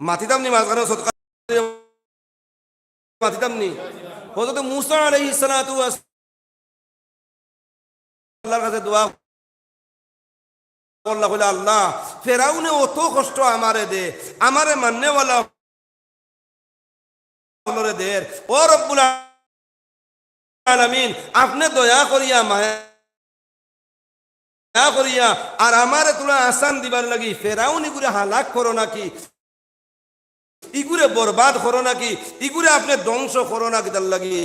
মাতিতাম মাঝখানে সৎকার মাতিতাম আল্লাহর কাছে দোয়া আল্লাহ আল্লাহ, ফেরাউনে অত কষ্ট আমারে দে, আমারে মান্যওয়ালা দের ও রব্বুল আলামিন, আপনি দয়া করিয়া, মায়া করিয়া, আর আমারে তোলা আসান দিবার লাগি। ফেরাউন ইগুরে হালাক করো নাকি? ইগুরে বরবাদ করো নাকি? ইগুরে আপনি ধ্বংস করো নাকি তার লাগি?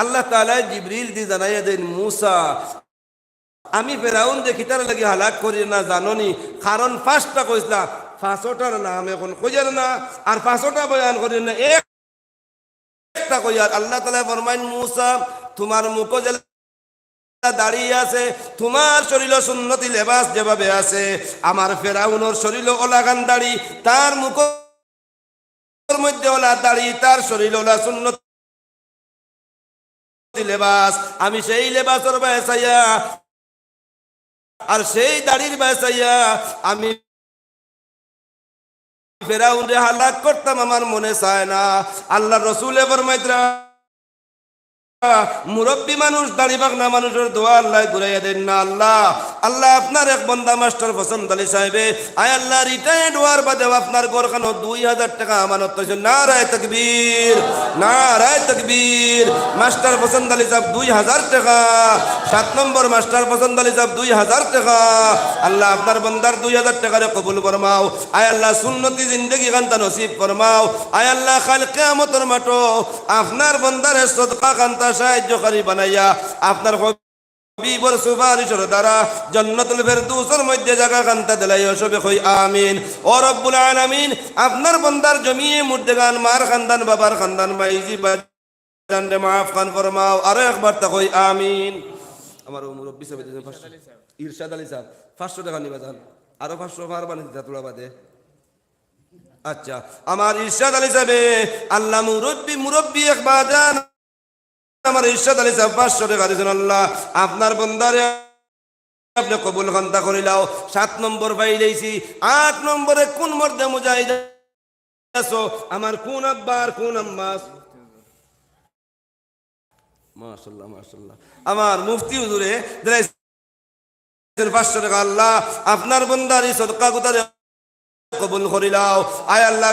আল্লাহ তাআলা জিবরিল দি জানাইয়া দেন, মুসা, আমি ফেরাউন দেখি তার লাগি হালাক করি না, জাননি? কারণ ফার্স্টটা কইসলা ফাঁসোটার নাম এখন কইয়ার না, আর ফাঁসোটা বয়ান করি না এক একটা কইয়ার। আল্লাহ তালা ফরমাইন, মুসা, তোমার মুখ যে দাঁড়িয়ে আছে, তোমার শরীর সুন্নতি লেবাস যেভাবে আছে, আমার শরীর ওলাগান দাড়ি, তার মুখ মধ্যে ওলা তার শরীর ওলা সুন্নতি লেবাস। আমি সেই লেবাসের বেসাইয়া, আর সেই দাড়ির বেসাইয়া আমি ফেরাউন হালাক করতাম, আমার মনে চায় না। আল্লাহ রসুল মাইত্রা মুরব্বী মানুষ দাড়িবাগ না মানুষের দোয়া আল্লাহ ঘুরাইয়া দেন না আল্লাহ। আল্লাহ আপনার এক বন্দা মাস্টার পছন্দ আলী সাহেবে, আয় আল্লাহ রিটায়ার্ড হওয়ার বাদে আপনার ঘরখানো দুই হাজার টাকা আমানত হয়েছে না রায় তকবীর না রায় তকবীর। মাস্টার পছন্দ আলী সাহেব, দুই হাজার টাকা। সাত নম্বর মাস্টার পছন্দ আলী সাহেব, দুই হাজার টাকা। আল্লাহ আপনার বন্দার দুই হাজার টাকারে কবুল ফরমাও। আয় আল্লাহ, সুন্নতি জিন্দগি কান্তা নসিব ফরমাও। আয় আল্লাহ, খাল কেয়ামতর মাটো আপনার বন্দারে সদকা কান্তা সাহায্যকারী বানাইয়া আপনার বিবর সুপারিশের দ্বারা জন্নতুল ফেরদৌসের মধ্যে জায়গা কান্তা দিলাই আমিন। ও রব্বুল আলামিন আপনার বন্দার জমিয়ে মুর্দেগান মার খানদান বাবার খানদান মাইজি বাজান রে মাফ খান ফরমাও আরও একবার তা আমিন। আমার মুরব্বী সাহেব দিয়েছেন পাঁচশো ইরশাদ আলী সাহেব। পাঁচশো টাকা নিবা যান। আরও পাঁচশো বাদে। আচ্ছা আমার ইরশাদ আলী সাহেবে আল্লাহ মুরব্বী মুরব্বী এক বাজান আমার ইরশাদ আলী সাহেব পাঁচশো টাকা দিয়েছেন, আল্লাহ, আপনার বন্দারে আপনি কবুল খান্তা করিলাও সাত নম্বর পাইলেছি আট নম্বরে কোন মর্দে মুজাহিদ আমার কোন আব্বার কোন আম্মাস মাশাল্লাহ মাশাল্লাহ আমার মুফতি হুজুরে পাঁচশো টাকা, আল্লাহ, আপনার বন্দারি সদকা গুতারে কবুল করিলাও আয় আল্লাহ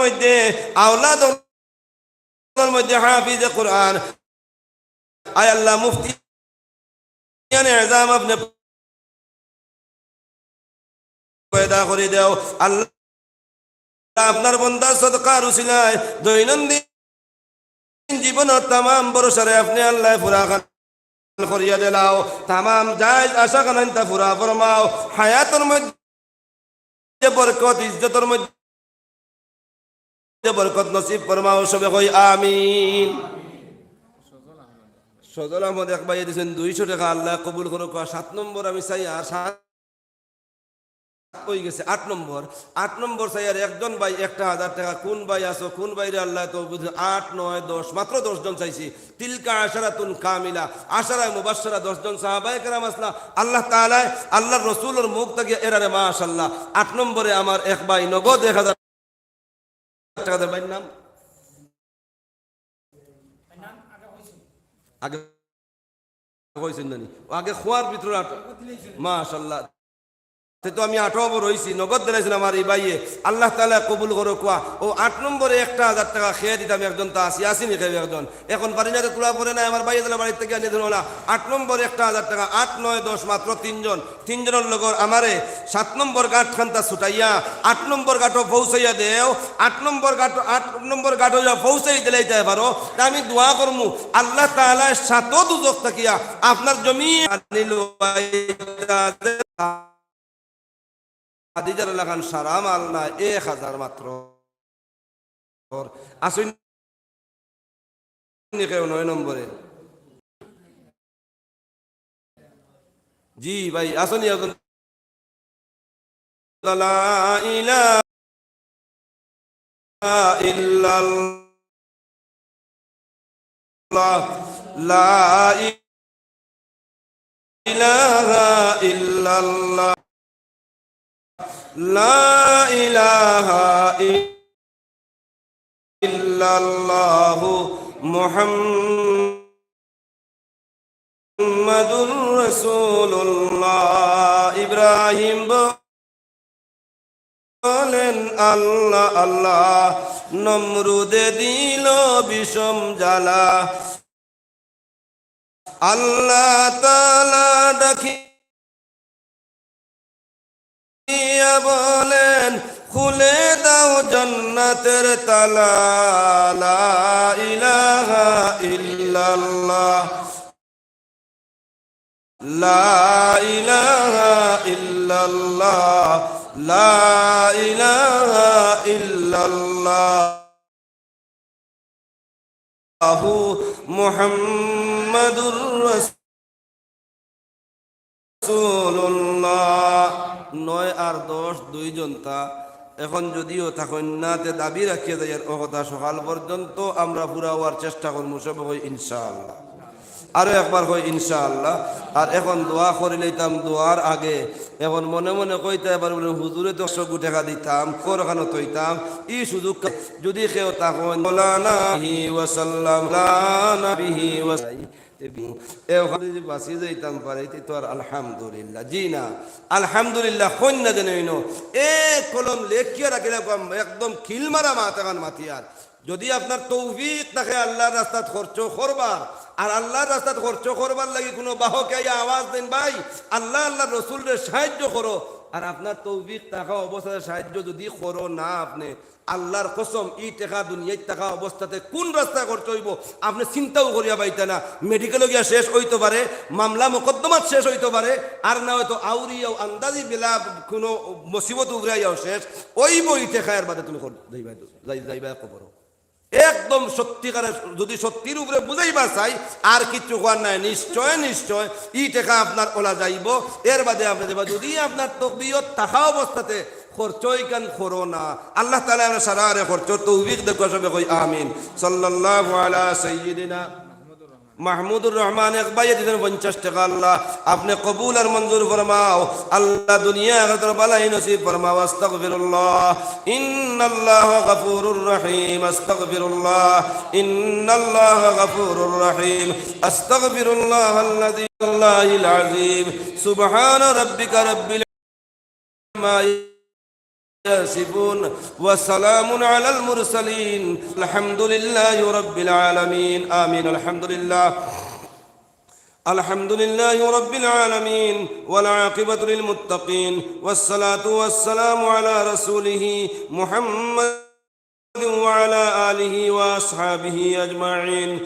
মধ্যে আওলাদ মধ্যে হাফিজ আয় আল্লাহ, মুফতি আপনি পয়দা করে দেও। আল্লাহ আপনার বন্দার সদকার উসিলায় দৈনন্দিন জীবনের তাম বরসারে আপনি আল্লাহ খান করিয়া দিলাও। তামাম যাই আশা কানান তা ফুরা ফরমাও। হায়াতের মধ্যে বরকত, ইজ্জতের মধ্যে বরকত নসিব ফরমাও সবে আমিন। সজল আহমদ এক ভাই দিয়েছেন দুইশো টাকা, আল্লাহ কবুল সাত নম্বর আমি চাই, আর সাত গেছে, আট নম্বর। আট নম্বর একজন ভাই একটা হাজার টাকা। কোন ভাই আসো কোন বাইরে আল্লাহ তো আট, নয়, দশ, মাত্র দশ জন চাইছি। তিলকা আশারা তুন কামিলা, আশারায় মুবাসরা দশ জন সাহাবাই কেরাম আসলা। আল্লাহ তালায় আল্লাহ রসুলের মুখ থেকে এরারে মাশ আল্লাহ আট নম্বরে আমার এক ভাই নগদ এক হাজার টাকা ভাইয়ের নাম? আগে হয়েছেন জানি আগে খোয়ার ভিতরে মাশাল্লাহ তে আমি আঠারো বড় হয়েছি নগদ দিলাইছেন আমার এই বাইয়ে আল্লাহ তালা কবুল করো, কোয়া। ও আট নম্বরে একটা হাজার টাকা খেয়ে দিতাম একজন, তা আসি আসিনি খেয়ে একজন। এখন পারি না তোলা পরে না আমার বাইয়ে দিলে বাড়ির থেকে আনিয়ে দিল না আট নম্বরে একটা হাজার টাকা, আট, নয়, দশ, মাত্র তিনজন। তিনজনের লগর আমারে সাত নম্বর গাঁট খান্তা ছুটাইয়া, আট নম্বর গাঁটো পৌঁছাইয়া দেও। আট নম্বর গাঁটো আট নম্বর গাঁটো পৌঁছাই দিলে যাই পারো। আমি দোয়া করমু, আল্লাহ তালা সাতও দুজক থাকিয়া আপনার জমি খাদিজার লাগান সারা মাল না এক হাজার মাত্র। আসুন নয় নম্বরে। জি ভাই, আসুন এখন ইলাহা ইল্লাল্লাহ। ইল্লাল্লাহ লা ইলাহা ইল্লাল্লাহু মুহাম্মাদুর রাসূলুল্লাহ। ইব্রাহিম বলেন, আল্লাহ আল্লাহ, নমরুদে দিল বিষম জ্বালা। আল্লাহ তালা ডাকি বলেন, খুলে দাও জন্নাতের তালা ইলাহা ইল্লাল্লাহ। লা ইলাহা ইল্লাল্লাহ, লা ইলাহা ইল্লাল্লাহ। মুহাম্মাদুর রাসূলুল্লাহ। নয় আর দশ দুইজন তা। এখন যদিও থাকুন নাতে দাবি রাখিয়ে দেয় ও সকাল পর্যন্ত আমরা পুরা হওয়ার চেষ্টা করব, সব হই ইনশাআল্লাহ। আরও একবার কই ইনশাআল্লাহ। আর এখন দোয়া করে লইতাম, দোয়ার আগে এখন মনে মনে কইতে এবার বলে, হুজুরে দশ গু টাকা দিতাম কোরখানো তৈতাম, ই সুযোগ যদি কেউ তখন আর আলহামদুলিল্লাহ। না, আলহামদুলিল্লাহ একদম খিল যদি আপনার তৌফিক থাকে, আল্লাহর রাস্তাত খরচ করবার। আর আল্লাহর রাস্তাত খরচ করবার লাগি কোনো বাহকে আওয়াজ দেন, ভাই, আল্লাহ আল্লাহ রসুলরে সাহায্য করো। আর আপনার তৌফিক টাকা অবস্থায় সাহায্য যদি করো না আপনি, আল্লাহর কসম ই টাকা দুনিয়ায় টাকা অবস্থাতে কোন রাস্তা খরচ হইব? আপনি চিন্তাও করিয়া পাইতে না। মেডিকেলে গিয়া শেষ হইতে পারে, মামলা মোকদ্দমাত শেষ হইতে পারে, আর না হয়তো আউরিয়াও আন্দাজি বেলা কোনো মুসিবত উগরাইয়াও শেষ। ওই বই টেকায়ের বাদে তুমি যাইবা যাইবা কবর একদম সত্যিকারের যদি সত্যির উপরে বুঝাইবা চাই, আর কিছু হওয়ার নাই। নিশ্চয় নিশ্চয়, ই টেকা আপনার ওলা যাইব। এর বাদে আপনি দেবা, যদি আপনার তকবিয়ত থাকা অবস্থাতে, খরচই খরো না? আল্লাহ তালা সারা খরচ তৌবিক দেখো, সবে কই আমিন। সাল্লাল্লাহু আলা সাইয়্যিদিনা মাহমুদুর রহমান এক ভাই দিলেন পঞ্চাশ টাকা, আল্লাহ আপনি কবুল আর মঞ্জুর ফরমাও। আল্লাহ দুনিয়া আখিরাতের বালাই নসিব ফরমাও, আস্তাগফিরুল্লাহ। ইন্নাল্লাহ গফুরুর রহিম, আস্তাগফিরুল্লাহ। ইন্নাল্লাহ গফুরুর রহিম, আস্তাগফিরুল্লাহ আল্লাযী আল্লাহিল আযীম। সুবহান রাব্বিকা রাব্বিল মা يصفون وسلام على المرسلين الحمد لله رب العالمين آمين الحمد لله الحمد لله رب العالمين والعاقبة للمتقين والصلاة والسلام على رسوله محمد وعلى آله وأصحابه أجمعين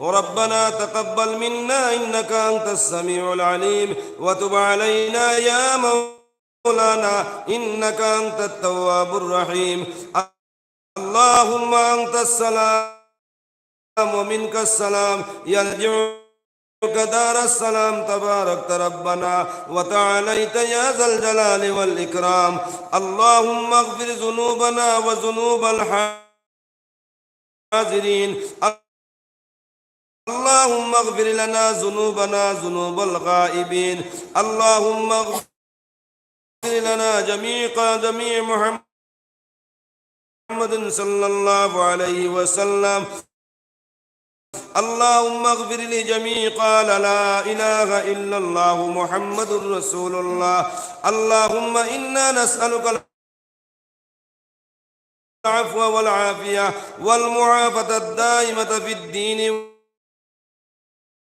ربنا تقبل منا إنك أنت السميع العليم وتب علينا يا مولانا مولانا إنك أنت التواب الرحيم. اللهم أنت السلام ومنك السلام. يرجعك دار السلام تبارك ربنا وتعاليت يا ذا الجلال والإكرام. اللهم اغفر ذنوبنا وذنوب الحاضرين. اللهم اغفر لنا ذنوبنا ذنوب الغائبين. اللهم اغفر لنا جميع جميع محمد صلى الله عليه وسلم. اللهم اغفر لجميع قال لا إله إلا الله محمد رسول الله. اللهم إنا نسألك العفو والعافية والمعافاة الدائمة في الدين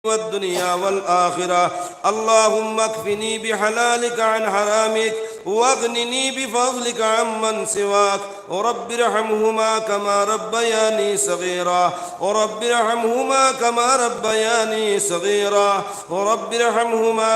والدنيا والآخرة. اللهم اكفني بحلالك عن حرامك واغنني بفضلك عمن سواك. ورب ارحمهما كما ربياني صغيرا ورب ارحمهما كما ربياني صغيرا ورب ارحمهما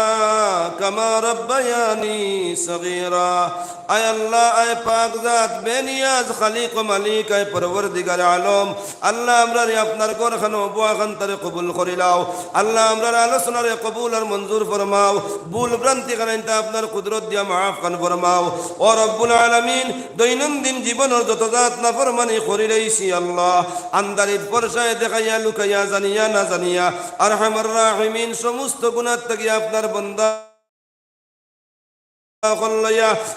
كما ربياني صغيرا اي الله اي পাক জাত বেনিয়াজ খালিক মালিক আয় পরবর্তীকার আলম আল্লাহ আমরা আপনার কোরখানো বুয়াখান তারে কবুল করিলাও আল্লাহ আমরা আলোচনারে কবুল আর মঞ্জুর ফরমাও ভুল ভ্রান্তি কারণ আপনার কুদরত দিয়া মাফ খান ফরমাও ও রব্বুল আলামিন দৈনন্দিন জীবনের যত জাত না ফরমানি করি রইছি আল্লাহ। আন্দারিত পরশায় দেখাইয়া লুকাইয়া জানিয়া না জানিয়া আর হামার রাহিমিন, সমস্ত গুণার থেকে আপনার বন্দা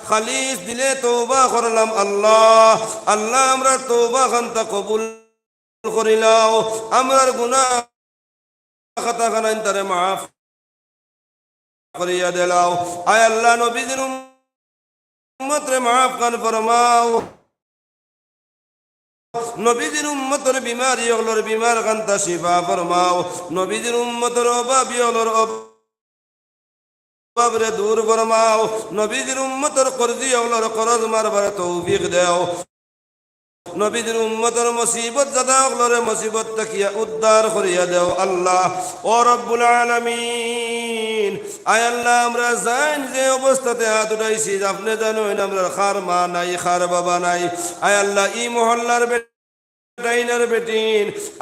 খালিস দিলে তৌবা করলাম আল্লাহ। আল্লাহ, আমরা তৌবা খান্তা কবুল করিলাও। আমরার গুনা খাতা খানাইন তারে মাফ করিয়া দিলাও। আয় আল্লাহ নবীদের উম্মতরে মাফ খান ফরমাও। নবীদের উম্মতর বিমারি হলর বিমার কান্তা শিফা ফরমাও। নবীদের উম্মতর অভাবী হলর অভাবরে দূর ফরমাও। নবীদের উম্মতর করজি হলর করজ মারবার তৌফিক দেও। নবীদের উম্মতর মুসিবত জাদা হলরে মুসিবত তাকিয়া উদ্ধার করিয়া দেও আল্লাহ। ও রব্বুল আলামিন।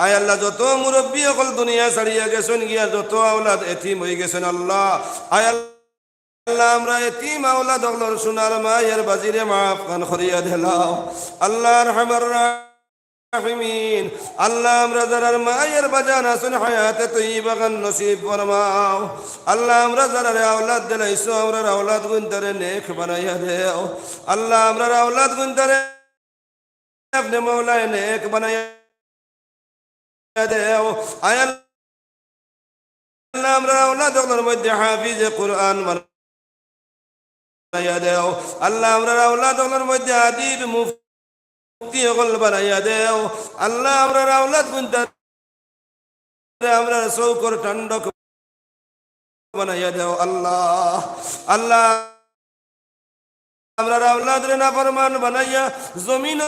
আয় আল্লাহ যত মুরব্বী অকল দুনিয়া ছাড়িয়া গেছেন, গিয়া যত আওলাদ এতিম হয়ে গেছেন আল্লাহ। আল্লাহ, আমরা এতিম আওলাদ সোনার মায়ের বাজিরে মাফ কান করিয়া আল্লাহ রহমার রাহিমিন। আল্লাহ আমরা যারার মায়ের বাজান আসুন হায়াতে তুই বাগান নসিব ফরমাও। আল্লাহ আমরা যারার আওলাদ দিলাইছো, আমরা আওলাদ গুনতারে নেক বানাইয়া দেও। আল্লাহ আমরা আওলাদ গুনতারে আপনি মৌলায় নেক বানাইয়া দেও। আয় আমরা আওলাদ মধ্যে হাফিজ কোরআন বানাইয়া দেও। আল্লাহ আমরা আওলাদ মধ্যে আদিব মুফতি হল বানাইয়া আল্লাহ আমরা আওলাদ আমরা চৌকর ঠান্ডক বানাইয়া দেও, আল্লাহ। আল্লাহ, আমরা আওলাদ রে না বানাইয়া জমিন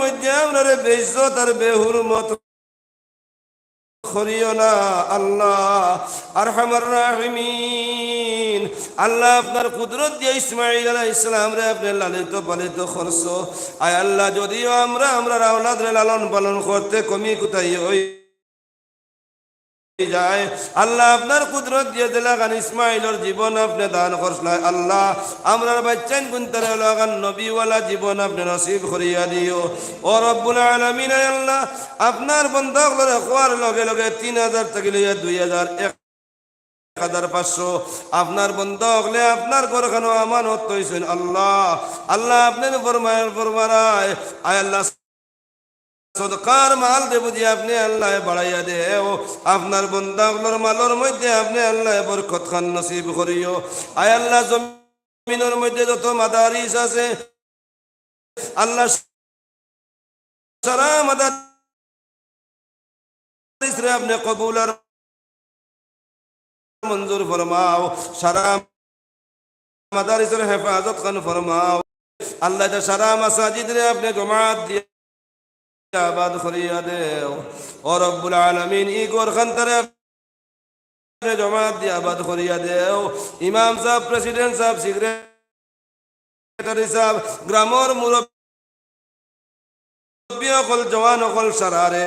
মধ্যে আপনারে বেইজ্জত আর বেহুরমত করিও না, আল্লাহ। আরহামার রাহিমিন। আল্লাহ আপনার কুদরত দিয়ে ইসমাইল আলাহ ইসলাম রে আপনি লালিত পালিত খরচ আয় আল্লাহ, যদিও আমরা আমরা আওলাদ রে লালন পালন করতে কমি কোথায় ওই আপনার বন্ধকলরে খোয়ার লগে লগে তিন হাজার থেকে লইয়া দুই হাজার এক হাজার পাঁচশো। আপনার বন্ধ হলে আপনার আমানত হইছেন আল্লাহ। আল্লাহ আপনার আয় আল্লাহ, সদকার মাল দে বুঝি আপনি আল্লাহ বাড়াইয়া আপনার মালের মধ্যে আপনি আল্লাহ বরকত খান নসিব করিও। আয় আল্লাহ, জমিনের মধ্যে যত মাদারিস আছে, আল্লাহ সারা মাদারিস আপনি কবুল আর মঞ্জুর ফরমাও, সারা মাদারিসের হেফাজত খান ফরমাও। আল্লাহ সারা মাসাজিদ রে আপনি জমাত দিয়ে আবাদ করিয়া দেও। ও রব্বুল আলমিন ই গোরখান্তরে জমাত দিয়ে আবাদ করিয়া দেও। ইমাম সাহেব, প্রেসিডেন্ট সাহেব, সেক্রেটারি সাহেব, গ্রামর মুরব্বী অকল জওয়ান অকল সারারে।